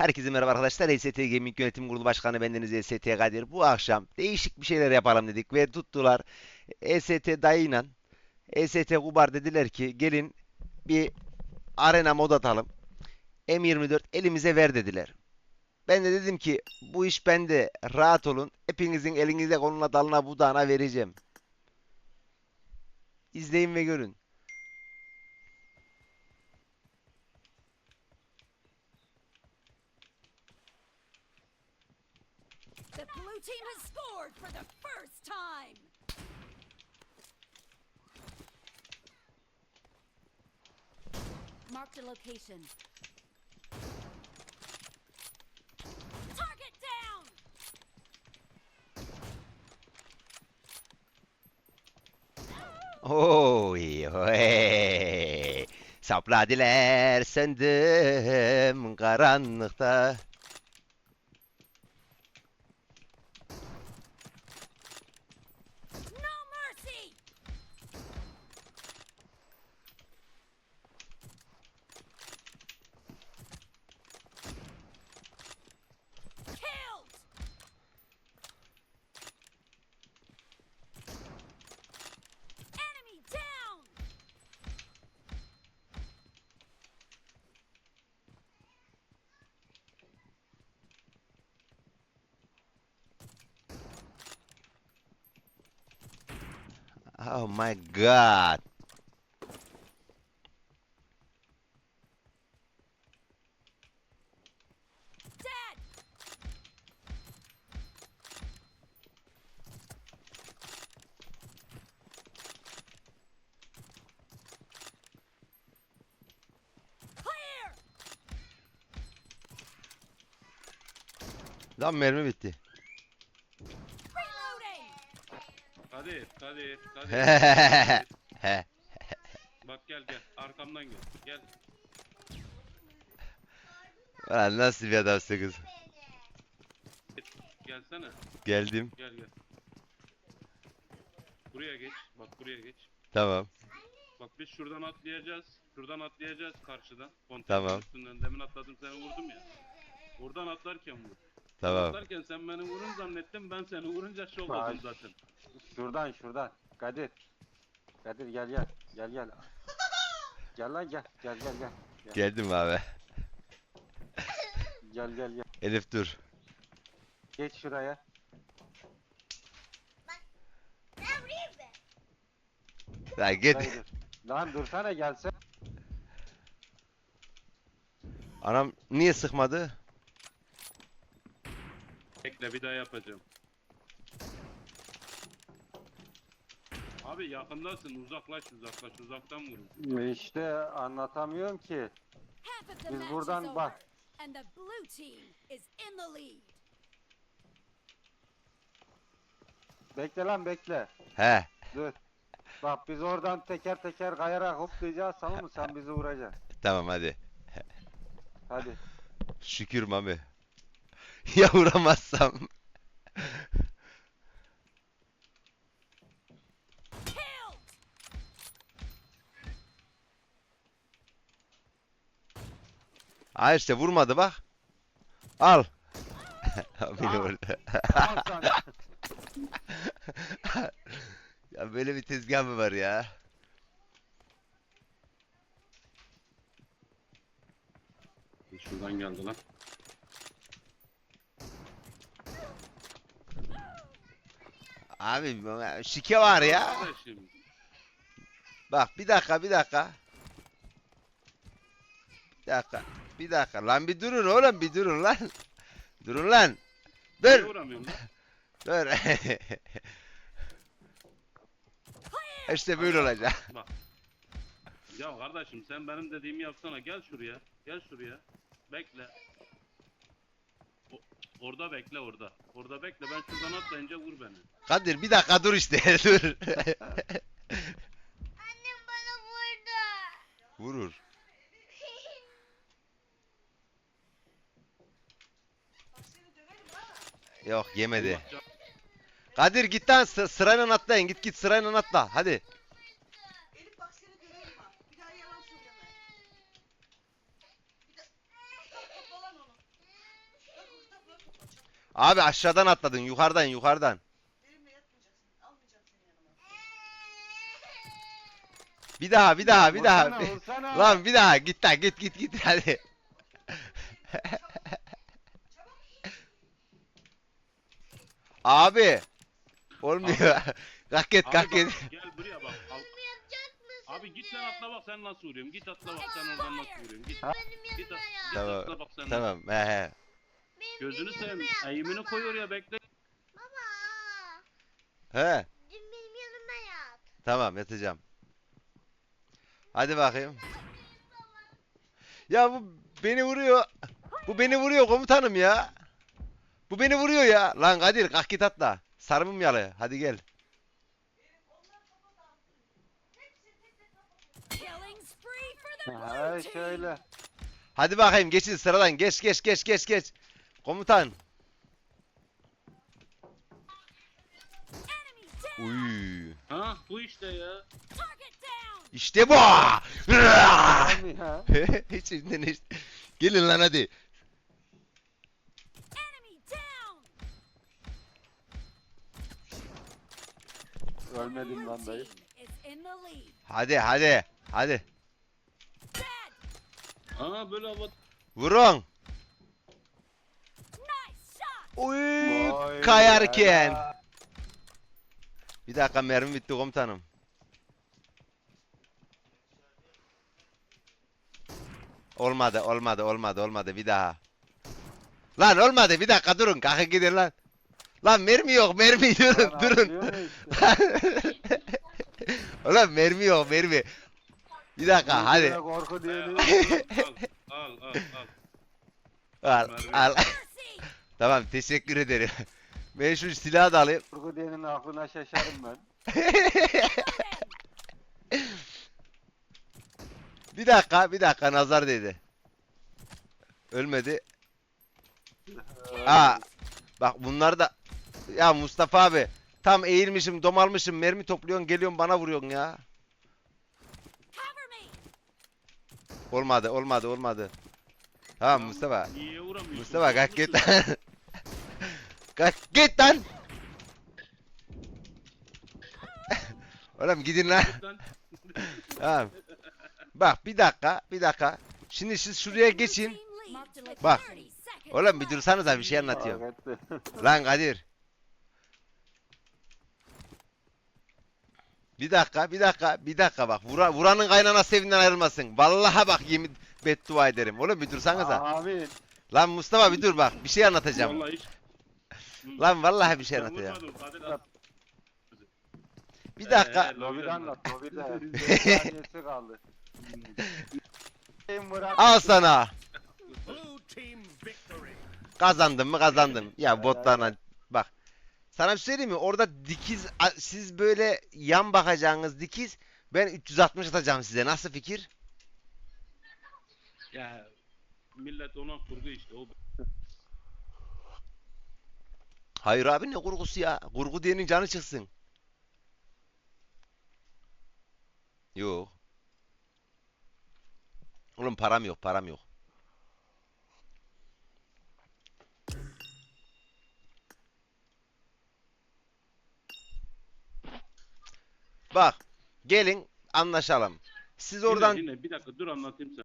Herkese merhaba arkadaşlar. EST Gaming Yönetim Kurulu Başkanı bendeniz EST Kadir. Bu akşam değişik bir şeyler yapalım dedik ve tuttular. EST dayıyla EST Kubar dediler ki gelin bir arena mod atalım. M24 elimize ver dediler. Ben de dedim ki bu iş bende. Rahat olun. Hepinizin elinize koluna dalına budağına vereceğim. İzleyin ve görün. The blue team has scored for the first time. Marked a location. Target down. Oy, oy. Sapladiler söndüm karanlıkta. Oh my god. Lan mermi bitti. Kadir, Kadir, Kadir. Kadir. Bak gel gel, arkamdan gel. Gel. Lan nasıl bir adamsın kız? Gelsene. Geldim. Gel gel. Buraya geç. Bak buraya geç. Tamam. Bak biz şuradan atlayacağız. Şuradan atlayacağız karşıdan. Konteynerin Tamam. üstünden. Demin atladım seni vurdum ya. Oradan atlarken vur. Tamam. Atlarken sen beni vurun zannettim. Ben seni vurunca şok Ay. oldum zaten. Şuradan şuradan. Kadir. Kadir gel gel. Gel gel. Gel lan gel. Gel gel gel. Geldim abi. Gel gel gel. Elif dur. Geç şuraya. Lan git. Dur. Lan dursana gelse. Anam niye sıkmadı? Bekle bir daha yapacağım. Abi yakındasın. Uzaklaş uzaklaş. Uzaktan vurun. İşte anlatamıyorum ki. Half of the Biz match buradan over, bak. and the blue team is in the lead. Bekle lan bekle. He. Dur. Bak biz oradan teker teker kayarak hoplayacağız tamam mı? Sen bizi vuracaksın. Tamam hadi. Hadi. Şükür mami. ya vuramazsam. Killed. Ha işte vurmadı bak. Al. Beni vurdu. Ya böyle bir tezgah mı var ya? Şuradan geldi lan. Abi şike var ya. Kardeşim. Bak bir dakika bir dakika. Bir dakika. Bir dakika. Lan bir durun oğlum bir durun lan. Durun lan. Dur. vuramıyorum lan? Dur. işte böyle olacak. Bak. Ya kardeşim sen benim dediğimi yapsana. Gel şuraya. Gel şuraya. Bekle. Orada bekle orada. Orada bekle. Ben şuradan atlayınca vur beni. Kadir bir dakika dur işte dur. Annem bana vurdu. Vurur. Yok yemedi. Kadir git lan sı- sırayla atlayın git git sırayla atla hadi. Elif bak seni döverim ha. Bir daha yalan söyleme. Bir de... Topla lan onu. Abi aşağıdan atladın yukarıdan yukarıdan. Benimle yatmayacaksın. Almayacağım seni yanıma. Bir daha bir daha bir daha. Vursana, vursana. Lan bir daha git lan git git git hadi. Abi. Olmuyor. kalk git bak. Gel buraya bak. Al. Abi git sen atla bak sen nasıl vuruyorum. Git atla bak sen oradan nasıl vuruyorum. Git. Benim Git, at, git Tamam, atla bak sen. nasıl- Tamam he he. Benim Gözünü benim seveyim. yanıma yat, Eğimini baba. koyuyor ya bekle. Baba. He. Dün benim yanıma yat. Tamam yatacağım. Hadi bakayım. Ya bu beni vuruyor. Bu beni vuruyor komutanım ya. Bu beni vuruyor ya. Lan Kadir kalk git atla. Sarımım yalı. Hadi gel. Killing spree for the blue Ha team. şöyle. Hadi bakayım geçin sıradan. Geç geç geç geç geç. Komutan. Uy. Ha bu işte ya. İşte bu. Abi ya. Hiç içinden hiç. Gelin lan hadi. Ölmedim lan dayı. Hadi hadi. Hadi. Ha böyle hava. Vurun. Uy. Vay Kayarken. ya. Bir dakika mermi bitti komutanım. Olmadı, olmadı, olmadı, olmadı. Bir daha. Lan olmadı. Bir dakika durun. Kalkın gidin lan. Lan mermi yok, mermi durun, Lan durun. atlıyor ya işte. Ulan mermi yok, mermi. Bir dakika, hadi. Korku. Al al al al. Al, Mermi. al. Tamam, teşekkür ederim. Ben şu silahı da alayım. Korku diyenin aklına şaşarım ben. Bir dakika, bir dakika nazar dedi. Ölmedi. Aa, bak bunlar da ya Mustafa abi tam eğilmişim, domalmışım, mermi topluyorsun, geliyorsun bana vuruyorsun ya. Olmadı, olmadı, olmadı. Tamam Mustafa. Mustafa kalk git Kalk git lan. Oğlum gidin lan. Tamam. Bak bir dakika, bir dakika. Şimdi siz şuraya geçin. Bak. 30 seconds Oğlum bir dursanıza bir şey anlatıyorum. Lan Kadir. Bir dakika, bir dakika, bir dakika bak. Vura, vuranın kaynanası evinden ayrılmasın. Vallahi bak yemin beddua ederim. Oğlum bir dursanıza. Amin. Lan Mustafa bir dur bak. Bir şey anlatacağım. Vallahi hiç. Lan vallahi bir şey Ben anlatacağım. vurmadım, Kadir at. Bir dakika. Ee, Lobide anlat. Lobide. Bir saniyesi kaldı. Kim Murat? Al sana. Kazandım mı kazandım. Ya botlarla bak. Sana bir şey söyleyeyim mi? Orada dikiz a- siz böyle yan bakacağınız dikiz ben 360 atacağım size. Nasıl fikir? Ya millet ona kurgu işte o. Hayır abi ne kurgusu ya? Kurgu diyenin canı çıksın. Yok. Oğlum param yok, param yok. Bak, gelin anlaşalım. Siz oradan Dinle, dinle, bir dakika dur anlatayım sana.